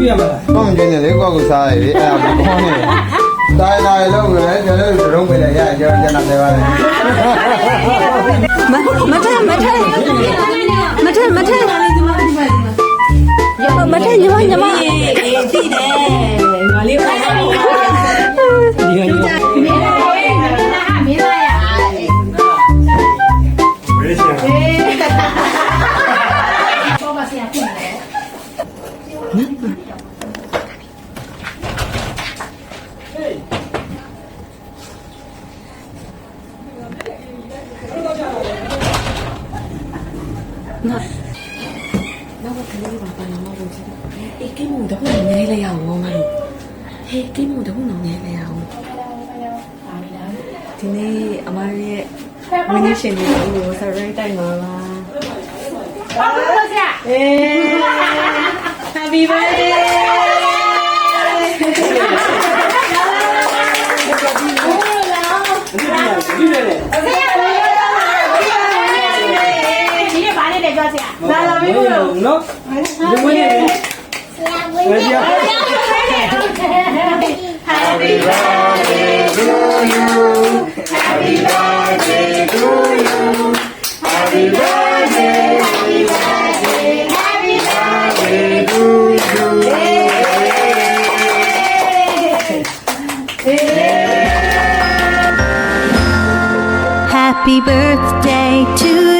ပြင်းနေလေကိုယ့်ကိုစားရလေအဲ့ဒါမကောင်းနေတိုင်းတိုင်းလုံးလေကျွန်တော်တို့ရုံးပေးလိုက်ရကျွန်တော်ကျန်တာတယ်ပါလေမမထမထမထမထမထညီမညီမ ငါနောက်ကလေးပါပါနော်လို့ဆိုအေးကိမှုတော့ငဲလိုက်ရအောင်ငါတို့ဟေးကိမှုတော့ငဲလိုက်ရအောင်ဒီနေ့အမရဲ့မင်းရှင်လေးကိုဆရိုက်တိုက်မှာပါဟုတ်ပါဘူးဆရာအေး Happy birthday No. Muy bien. Happy birthday to you. Happy birthday to you. Happy birthday, happy birthday, happy birthday to you. Happy birthday to you.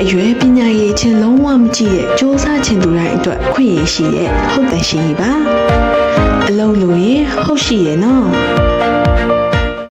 အသက်အရွယ်ပညာရေးချင်းလုံးဝမကြည့်ရဲ့စ조사ချင်သူတိုင်းအတွက်ခွင့်ရရှိရဲ့ဟုတ်တယ်ရှိပါအလုံးလို့ရင်ဟုတ်ရှိရဲ့နော်